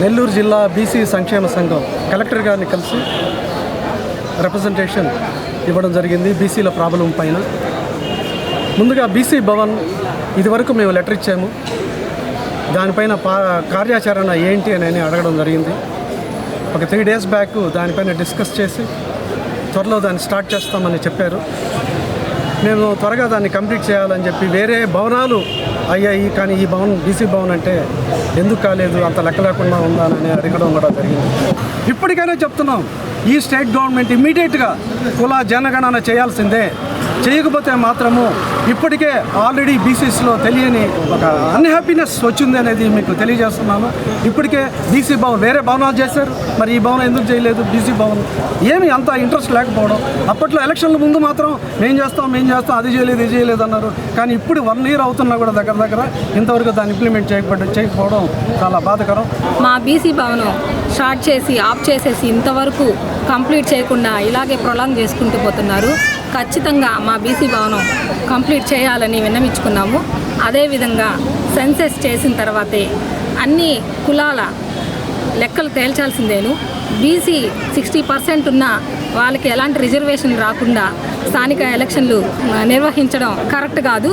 Nellore జిల్లా BC సంక్షేమ సంఘం కలెక్టర్ గారిని కలిసి రిప్రజెంటేషన్ ఇవ్వడం జరిగింది బీసీల ప్రాబ్లం పైన. ముందుగా బీసీ భవన్ ఇదివరకు మేము లెటర్ ఇచ్చాము. దానిపైన పా కార్యాచరణ ఏంటి అని అడగడం జరిగింది. ఒక త్రీ డేస్ బ్యాక్ దానిపైన డిస్కస్ చేసి త్వరలో దాన్ని స్టార్ట్ చేస్తామని చెప్పారు. మేము త్వరగా దాన్ని కంప్లీట్ చేయాలని చెప్పి వేరే భవనాలు అయ్యాయి. కానీ ఈ భవన్ బీసీ భవన్ అంటే ఎందుకు కాలేదు? అంత లెక్క లేకుండా ఉందా అని అడగడం కూడా జరిగింది. ఇప్పటికైనా చెప్తున్నాం ఈ స్టేట్ గవర్నమెంట్ ఇమ్మీడియట్గా కుల జనగణన చేయాల్సిందే. చేయకపోతే మాత్రము ఇప్పటికే ఆల్రెడీ బీసీస్లో తెలియని ఒక అన్హ్యాపీనెస్ వచ్చింది అనేది మీకు తెలియజేస్తున్నాను. ఇప్పటికే బీసీ భవన్ వేరే భవనాలు చేశారు. మరి ఈ భవనం ఎందుకు చేయలేదు? బీసీ భవన్ ఏమి అంత ఇంట్రెస్ట్ లేకపోవడం. అప్పట్లో ఎలక్షన్ల ముందు మాత్రం మేం చేస్తాం మేం చేస్తాం అది చేయలేదు ఇది చేయలేదు అన్నారు. కానీ ఇప్పుడు వన్ ఇయర్ అవుతున్నా కూడా దగ్గర దగ్గర ఇంతవరకు దాన్ని ఇంప్లిమెంట్ చేయకపోవడం చేయకపోవడం చాలా బాధకరం. మా బీసీ భవనం స్టార్ట్ చేసి ఆఫ్ చేసేసి ఇంతవరకు కంప్లీట్ చేయకుండా ఇలాగే ప్రొలాంగ్ చేసుకుంటూ పోతున్నారు. ఖచ్చితంగా మా బీసీ భవనం కంప్లీట్ చేయాలని విన్నమించుకున్నాము అదేవిధంగా సెన్సెస్ చేసిన తర్వాతే అన్ని కులాల లెక్కలు తేల్చాల్సిందేను. బీసీ సిక్స్టీ పర్సెంట్ ఉన్న వాళ్ళకి ఎలాంటి రిజర్వేషన్ రాకుండా స్థానిక ఎలక్షన్లు నిర్వహించడం కరెక్ట్ కాదు.